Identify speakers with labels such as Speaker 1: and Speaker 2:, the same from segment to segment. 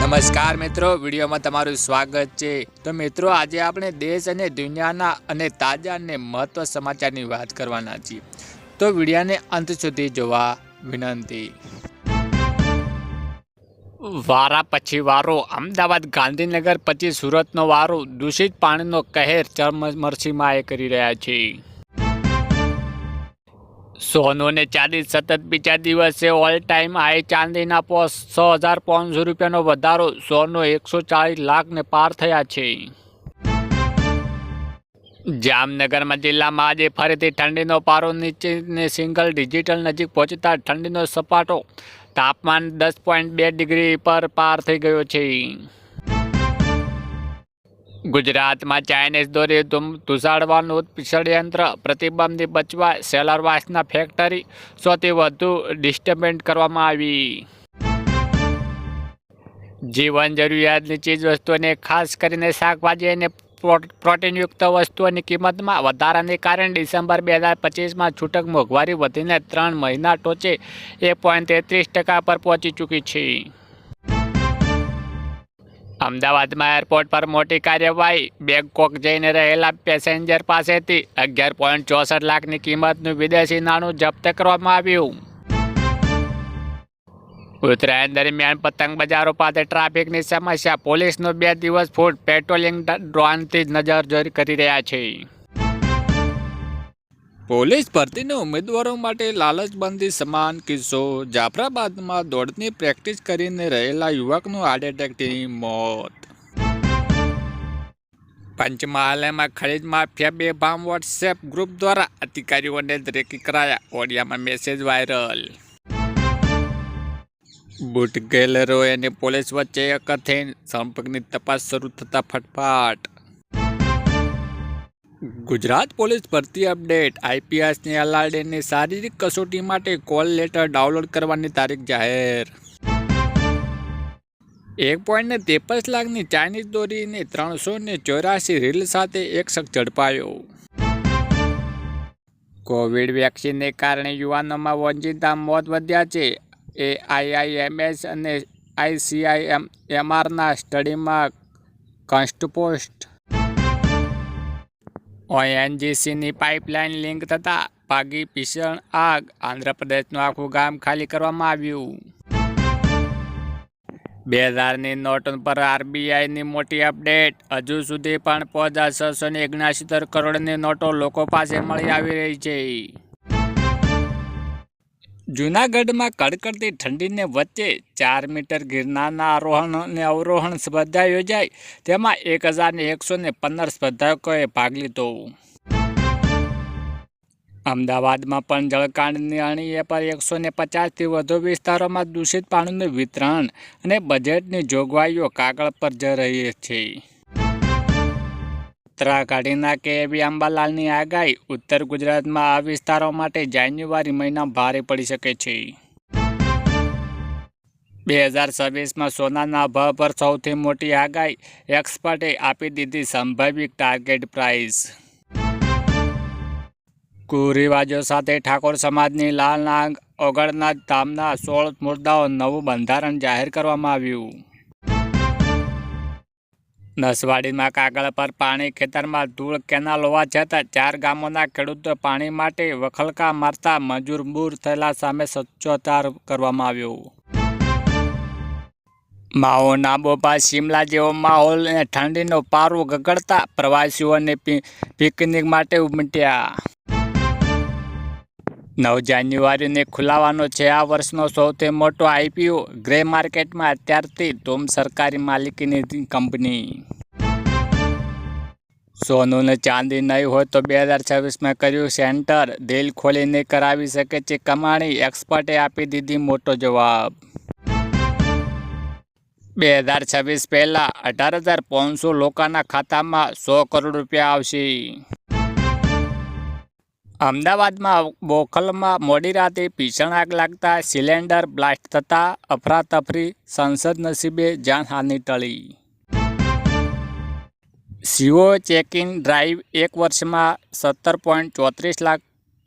Speaker 1: નમસ્કાર મિત્રો, વિડીયોમાં તમારું સ્વાગત છે. તો મિત્રો, આજે આપણે દેશ અને દુનિયાના અને તાજા અને મહત્વ સમાચારની વાત કરવાના છીએ. તો વિડીયાને અંત સુધી જોવા વિનંતી. વારા પછી વારો, અમદાવાદ ગાંધીનગર પછી સુરતનો વારો, દૂષિત પાણીનો કહેર ચરમરસીમાં એ કરી રહ્યા છે. સોનું ને ચાંદી સતત બીજા દિવસે ઓલ ટાઈમ હાઈ ચાંદીના પોસ્ટ છ હજાર પાંચસો રૂપિયાનો વધારો. સોનો એકસો ચાલીસ લાખને પાર થયા છે. જામનગરમાં જિલ્લામાં આજે ફરીથી ઠંડીનો પારો નીચેને સિંગલ ડિજિટલ નજીક પહોંચતા ઠંડીનો સપાટો તાપમાન દસ પોઈન્ટ બે ડિગ્રી પર પાર થઈ ગયો છે. ગુજરાતમાં ચાઇનીઝ દોરી ધૂમ, ધુસાડવાનું ષડયંત્ર પ્રતિબંધથી બચવા સેલરવાસના ફેક્ટરી સૌથી વધુ ડિસ્ટર્બેન્ટ કરવામાં આવી. જીવન જરૂરિયાતની ચીજવસ્તુઓને ખાસ કરીને શાકભાજી અને પ્રો- પ્રોટીનયુક્ત વસ્તુઓની કિંમતમાં વધારાને કારણે ડિસેમ્બર બે હજાર પચીસમાં છૂટક મોંઘવારી વધીને ત્રણ મહિના ટોચે એક પોઈન્ટ તેત્રીસ ટકા પર પહોંચી ચૂકી છે. અમદાવાદમાં એરપોર્ટ પર મોટી કાર્યવાહી. બેંગકોક જઈને રહેલા પેસેન્જર પાસેથી અગિયાર પોઈન્ટ ચોસઠ લાખની કિંમતનું વિદેશી નાણું જપ્ત કરવામાં આવ્યું. ઉત્તરાયણ દરમિયાન પતંગ બજારો પાસે ટ્રાફિકની સમસ્યા. પોલીસનું બે દિવસ ફૂટ પેટ્રોલિંગ ડ્રોનથી નજર જોરી કરી રહ્યા છે. પોલીસ ભરતીના ઉમેદવારો માટે લાલચબંધી સમાન કિસ્સો જાફરાબાદમાં દોડની પ્રેક્ટિસ કરીને રહેલા યુવકનું હાર્ટ એટેકથી મોત. પંચમહાલયમાં ખરીદ માફિયા બેફામ વોટ્સએપ ગ્રુપ દ્વારા અધિકારીઓને રેકી કરાયા. ઓડિયામાં મેસેજ વાયરલ. બુટ ગેલરો અને પોલીસ વચ્ચે કથિન સંપર્કની તપાસ શરૂ થતા ફટફાટ. ગુજરાત પોલીસ ભરતી અપડેટ. આઈપીએસની એલઆરડીની શારીરિક કસોટી માટે કોલ લેટર ડાઉનલોડ કરવાની તારીખ જાહેર. એક પોઈન્ટ ને ત્રેપન લાખની ચાઇનીઝ દોરીને ત્રણસો ને ચોરાસી રીલ સાથે એક શખ્સ ઝડપાયો. કોવિડ વેક્સિનને કારણે યુવાનોમાં વંચિતતા મોત વધ્યા છે. એ આઈઆઈએમએસ અને આઈસીઆઈએમ એમઆરના સ્ટડીમાં કન્સ્ટપોસ્ટ ઓએનજીસીની પાઇપલાઇન લિંક થતાં પાગી ભીષણ આગ આંધ્રપ્રદેશનું આખું ગામ ખાલી કરવામાં આવ્યું. બે હજારની નોટ પર આરબીઆઈની મોટી અપડેટ. હજુ સુધી પણ પાંચ હજાર છસો ને ઓગણસિત્તેર કરોડની નોટો લોકો પાસે મળી આવી રહી છે. જૂનાગઢમાં કડકડતી ઠંડીને વચ્ચે ચાર મીટર ગિરનારના આરોહણ અને અવરોહણ સ્પર્ધા યોજાઈ. તેમાં એક હજારને એકસો ને પંદર સ્પર્ધકોએ ભાગ લીધો. અમદાવાદમાં પણ જળકાંડની અણીએ પર એકસો ને પચાસથી વધુ વિસ્તારોમાં દૂષિત પાણીનું વિતરણ અને બજેટની જોગવાઈઓ કાગળ પર જ રહી છે. ઉત્તરાખંડના એવી અંબાલાલની આગાહી ઉત્તર ગુજરાતમાં આ વિસ્તારો માટે જાન્યુઆરી મહિના ભારે પડી શકે છે. બે હજાર છવ્વીસમાં સોનાના ભાવ પર સૌથી મોટી આગાહી એક્સપર્ટે આપી દીધી સંભવિત ટાર્ગેટ પ્રાઇસ. કુરિવાજો સાથે ઠાકોર સમાજની લાલ નાગ ઓગળના ધામના સોળ મુદ્દાઓ નવું બંધારણ જાહેર કરવામાં આવ્યું. નસવાડીમાં કાગળ પર પાણી ખેતરમાં ધૂળ કેનાલ હોવા છતાં ચાર ગામોના ખેડૂતો પાણી માટે વખલકા મારતા મજૂરબૂર થયેલા સામે સચ્ચોતાર કરવામાં આવ્યો. માઓ નાબોબા શિમલા જેવો માહોલ અને ઠંડીનો પારો ગગડતા પ્રવાસીઓને પિકનિક માટે ઉમટ્યા. નવ જાન્યુઆરીને ખુલાવાનો છે. આ વર્ષનો સૌથી મોટો આઈપીઓ ગ્રે માર્કેટમાં અત્યારથી ધૂમ સરકારી માલિકીની કંપની. સોનું ને ચાંદી નહીં હોય તો બે હજાર છવ્વીસમાં કર્યું સેન્ટર. દિલ ખોલીને કરાવી શકે છે કમાણી. એક્સપર્ટે આપી દીધી મોટો જવાબ. બે હજાર છવ્વીસ પહેલાં અઢાર હજાર પાંચસો લોકોના ખાતામાં સો કરોડ રૂપિયા આવશે. અમદાવાદમાં બોખલમાં મોડી રાતે ભીષણ આગ લાગતા સિલિન્ડર બ્લાસ્ટ થતાં અફરાતફરી સંસદ નસીબે જાનહાનિ ટળી. સીઓ ચેકિન ડ્રાઈવ એક વર્ષમાં સત્તર પોઈન્ટ ચોત્રીસ લાખ,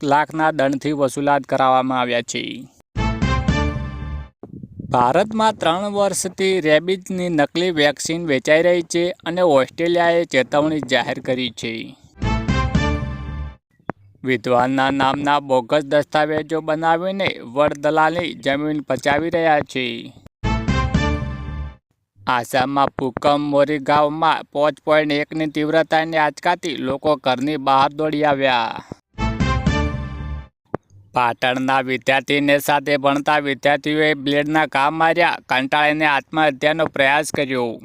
Speaker 1: લાખના દંડથી વસૂલાત કરાવવામાં આવ્યા છે. ભારતમાં ત્રણ વર્ષથી રેબિઝની નકલી વેક્સિન વેચાઈ રહી છે અને ઓસ્ટ્રેલિયાએ ચેતવણી જાહેર કરી છે. વિદ્વાનના નામના બોગસ દસ્તાવેજો બનાવીને વડદલાલની જમીન પચાવી રહ્યા છે. આસામમાં ભૂકંપ મોરીગાંવમાં પાંચ પોઈન્ટ એકની તીવ્રતાની આંચકાતી લોકો ઘરની બહાર દોડી આવ્યા. પાટણના વિદ્યાર્થીને સાથે ભણતા વિદ્યાર્થીઓએ બ્લેડના કામ માર્યા, કંટાળીને આત્મહત્યાનો પ્રયાસ કર્યો.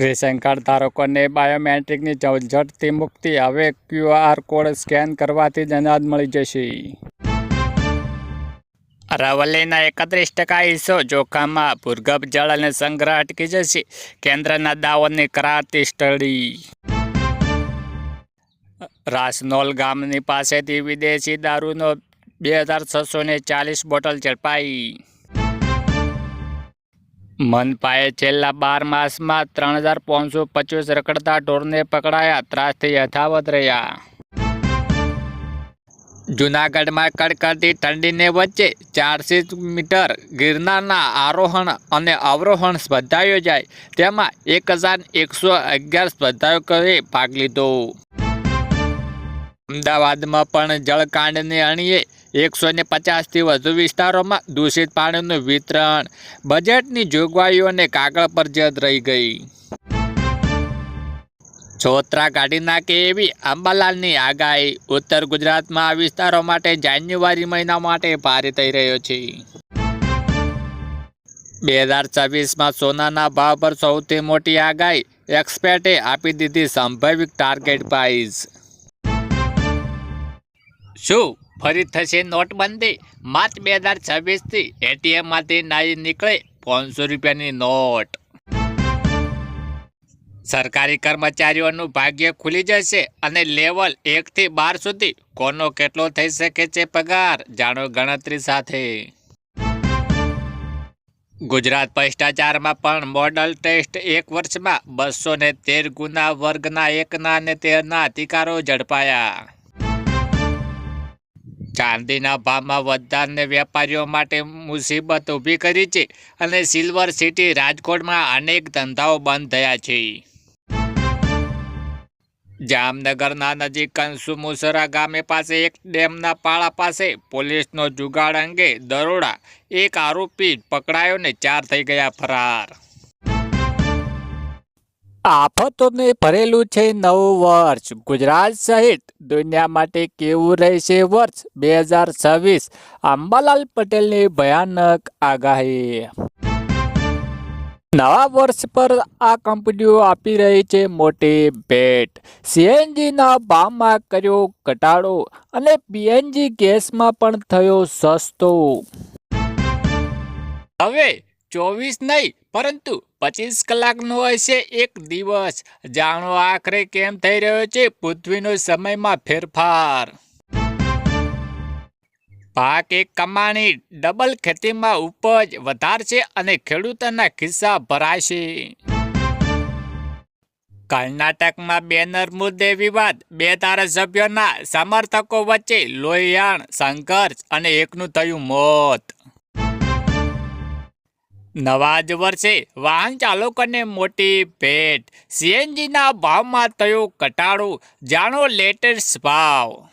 Speaker 1: રેશન કાર્ડ ધારકોને બાયોમેટ્રિકની ઝટથી મુક્તિ. હવે ક્યુઆર કોડ સ્કેન કરવાથી જ અનાજ મળી જશે. અરાવલીના એકત્રીસ ટકા હિસ્સો જોખમમાં ભૂર્ગભ જળ અને સંગ્રહ અટકી જશે. કેન્દ્રના દાવોની કરારતી સ્ટડી. રાસનોલ ગામની પાસેથી વિદેશી દારૂનો બે હજાર છસો ચાલીસ બોટલ ઝડપાઈ. મનપાએ છેલ્લા બાર માસમાં ત્રણ હજાર પાંચસો પચીસ રખડતા ઢોરને પકડાયા, ત્રાસથી યથાવત રહ્યા. જૂનાગઢમાં કડકડતી ઠંડીને વચ્ચે ચારસો મીટર ગિરનારના આરોહણ અને અવરોહણ સ્પર્ધા યોજાઈ. તેમાં એક હજાર એકસો અગિયાર સ્પર્ધાઓએ ભાગ લીધો. અમદાવાદમાં પણ જળકાંડને અણીએ એકસો ને પચાસથી વધુ વિસ્તારોમાં દૂષિત પાણીનું વિતરણ. બજેટની જોગવાઈઓને કાગળ પર જદ રહી ગઈ. છોતરા કાઢી નાખે એવી અંબાલાલની આગાહી. ઉત્તર ગુજરાતમાં આ વિસ્તારો માટે જાન્યુઆરી મહિના માટે ભારે થઈ રહ્યો છે. બે હજાર છવ્વીસમાં સોનાના ભાવ પર સૌથી મોટી આગાહી. એક્સપેર્ટે આપી દીધી સંભવિત ટાર્ગેટ પ્રાઇઝ. શું ફરી થશે નોટબંધી. માર્ચ બે હજાર છવ્વીસથી એટીએમમાંથી નાઈ નીકળે પાંચસો રૂપિયાની નોટ. સરકારી કર્મચારીઓનું ભાગ્ય ખુલી જશે અને લેવલ એકથી બાર સુધી કોનો કેટલો થઈ શકે છે પગાર જાણો ગણતરી સાથે. ગુજરાત ભ્રષ્ટાચારમાં પણ મોડલ ટેસ્ટ એક વર્ષમાં બસો ને તેર ગુના વર્ગના એકના અને તેરના અધિકારો ઝડપાયા. ચાંદીના ભાવમાં વધારને વેપારીઓ માટે મુસીબત ઊભી કરી છે અને સિલ્વર સિટી રાજકોટમાં અનેક ધંધાઓ બંધ થયા છે. જામનગરના નજીક કંસુમુસરા ગામે પાસે એક ડેમના પાળા પાસે પોલીસનો જુગાડ અંગે દરોડા, એક આરોપી પકડાયો ને ચાર થઈ ગયા ફરાર. આફતોને ભરેલું છે નવું વર્ષ. ગુજરાત સહિત દુનિયા માટે કેવું રહેશે વર્ષ બે હજાર છવ્વીસ? અંબાલાલ પટેલની ભયાનક આગાહી. નવા વર્ષ પર આ કંપનીઓ આપી રહી છે મોટી ભેટ. સીએનજીના ભાવમાં કર્યો ઘટાડો અને પીએનજી ગેસમાં પણ થયો સસ્તો. હવે ચોવીસ નહીં, પરંતુ પચીસ કલાકનો હશે એક દિવસ. જાણો આખરે કેમ થઈ રહ્યો છે પૃથ્વીનો સમયમાં ફેરફાર. પાક એક કમાણી, ડબલ ખેતીમાં ઉપજ વધારશે અને ખેડૂતોના ખિસ્સા ભરાશે કર્ણાટકમાં બેનર મુદ્દે વિવાદ. બે ધારાસભ્યોના સમર્થકો વચ્ચે લોહિયાણ સંઘર્ષ અને એકનું થયું મોત. નવા જ વર્ષે વાહન ચાલકોને મોટી ભેટ. સીએનજીના ભાવમાં થયો ઘટાડો. જાણો લેટેસ્ટ ભાવ.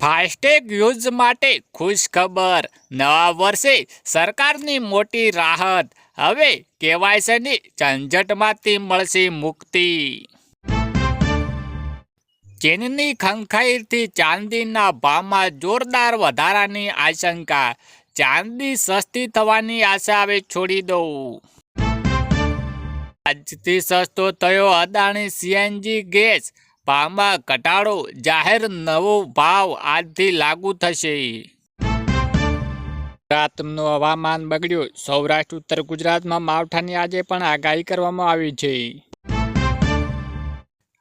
Speaker 1: ફાસ્ટેગ યુઝ માટે ખુશ ખબર નવા વર્ષે સરકારની મોટી રાહત. હવે કેવાયસીની ઝંઝટમાંથી મળશે મુક્તિ. ચીનની ખંખાઈથી ચાંદીના ભાવમાં જોરદાર વધારાની આશંકા. ચાંદી સસ્તી થવાની આશા હવે છોડી દઉં. આજથી સસ્તો થયો અદાણી સીએનજી ગેસ. ભાવમાં ઘટાડો, જાહેર નવો ભાવ આજથી લાગુ થશે. ગુજરાતનું હવામાન બગડ્યું. સૌરાષ્ટ્ર, ઉત્તર ગુજરાતમાં માવઠાની આજે પણ આગાહી કરવામાં આવી છે.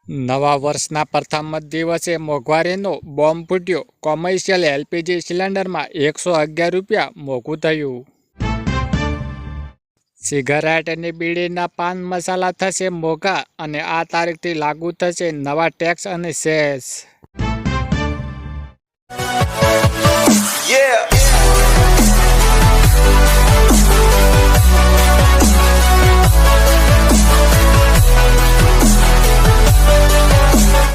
Speaker 1: નવા વર્ષના પ્રથમ દિવસે મોંઘવારીનો બોમ્બ ફૂટ્યો. કોમર્શિયલ એલપીજી સિલિન્ડરમાં એકસો અગિયાર રૂપિયા મોંઘું થયું. સિગારેટ અને બીડીના પાન મસાલા થશે મોંઘા અને આ તારીખથી લાગુ થશે નવા ટેક્સ અને સેસ
Speaker 2: Yeah.